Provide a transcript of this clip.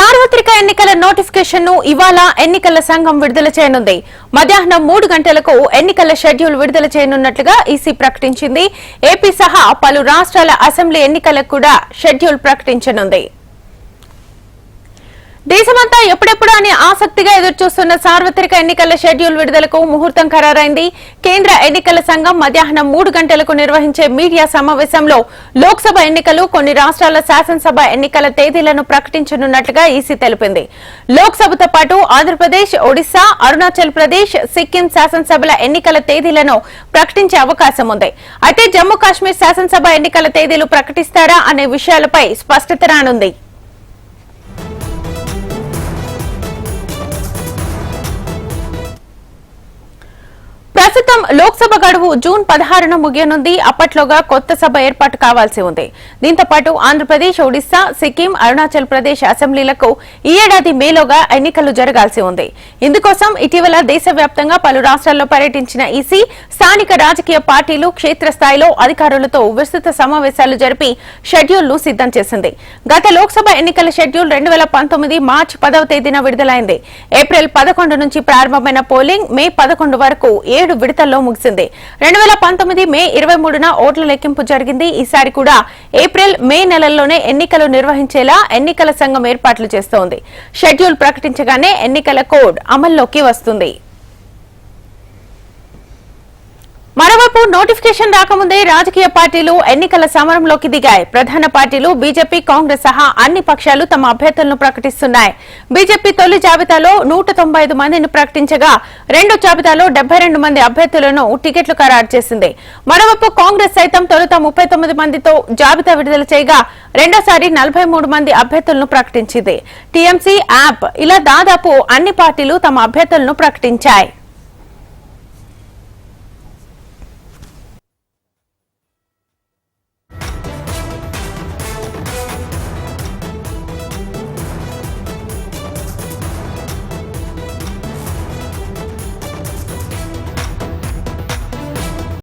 సార్వత్రిక ఎన్నికల నోటిఫికేషన్ను ఇవాళ ఎన్నికల సంఘం విడుదల చేయనుంది. మధ్యాహ్నం మూడు గంటలకు ఎన్నికల షెడ్యూల్ విడుదల చేయనున్నట్లుగా ఈసీ ప్రకటించింది. ఏపీ సహా పలు రాష్ట్రాల అసెంబ్లీ ఎన్నికలకు కూడా షెడ్యూల్ ప్రకటించనుంది. దేశమంతా ఎప్పుడెప్పుడు అని ఆసక్తిగా ఎదురుచూస్తున్న సార్వత్రిక ఎన్నికల షెడ్యూల్ విడుదలకు ముహూర్తం ఖరారైంది. కేంద్ర ఎన్నికల సంఘం మధ్యాహ్నం మూడు గంటలకు నిర్వహించే మీడియా సమావేశంలో లోక్సభ ఎన్నికలు కొన్ని రాష్ట్రాల శాసనసభ ఎన్నికల తేదీలను ప్రకటించనున్నట్లుగా ఈసీ తెలిపింది. లోక్సభతో పాటు ఆంధ్రప్రదేశ్ ఒడిశా అరుణాచల్ ప్రదేశ్ సిక్కిం శాసనసభల ఎన్నికల తేదీలను ప్రకటించే అవకాశం ఉంది. అయితే జమ్మూ కాశ్మీర్ శాసనసభ ఎన్నికల తేదీలు ప్రకటిస్తారా అనే విషయాలపై స్పష్టత రానుంది. ప్రస్తుతం లోక్సభ గడువు జూన్ పదహారున ముగియనుంది. అప్పట్లోగా కొత్త సభ ఏర్పాటు కావాల్సి ఉంది. దీంతో పాటు ఆంధ్రప్రదేశ్ ఒడిశా సిక్కిం అరుణాచల్ ప్రదేశ్ అసెంబ్లీలకు ఈ ఏడాది మేలోగా ఎన్నికలు జరగాల్సి ఉంది. ఇందుకోసం ఇటీవల దేశవ్యాప్తంగా పలు రాష్ట్రాల్లో పర్యటించిన ఈసీ స్థానిక రాజకీయ పార్టీలు క్షేత్రస్థాయిలో అధికారులతో విస్తృత సమావేశాలు జరిపి షెడ్యూల్ను సిద్దం చేసింది. గత లోక్సభ ఎన్నికల షెడ్యూల్ రెండు వేల పంతొమ్మిది మార్చి పదవ తేదీన విడుదలైంది. ఏప్రిల్ పదకొండు నుంచి ప్రారంభమైన పోలింగ్ మే పదకొండు వరకు ఏడు విడతల్లో ముగిసింది. రెండు వేల పంతొమ్మిది మే ఇరవై మూడున ఓట్ల లెక్కింపు జరిగింది. ఈసారి కూడా ఏప్రిల్ మే నెలల్లోనే ఎన్నికలు నిర్వహించేలా ఎన్నికల సంఘం ఏర్పాట్లు చేస్తోంది. షెడ్యూల్ ప్రకటించగానే ఎన్నికల కోడ్ అమల్లోకి వస్తుంది. మరోవైపు నోటిఫికేషన్ రాకముందే రాజకీయ పార్టీలు ఎన్నికల సమరంలోకి దిగాయి. ప్రధాన పార్టీలు బీజేపీ కాంగ్రెస్ సహా అన్ని పక్షాలు తమ అభ్యర్థులను ప్రకటిస్తున్నాయి. బీజేపీ తొలి జాబితాలో నూట తొంభై మందిని ప్రకటించగా రెండో జాబితాలో డెబ్బై రెండు మంది అభ్యర్థులను టికెట్లు ఖరారు చేసింది. మరోవైపు కాంగ్రెస్ సైతం తొలుత ముప్పై తొమ్మిది మందితో జాబితా విడుదల చేయగా రెండోసారి నలభై మూడు మంది అభ్యర్థులను ప్రకటించింది. టీఎంసీ యాప్ ఇలా దాదాపు అన్ని పార్టీలు తమ అభ్యర్థులను ప్రకటించాయి.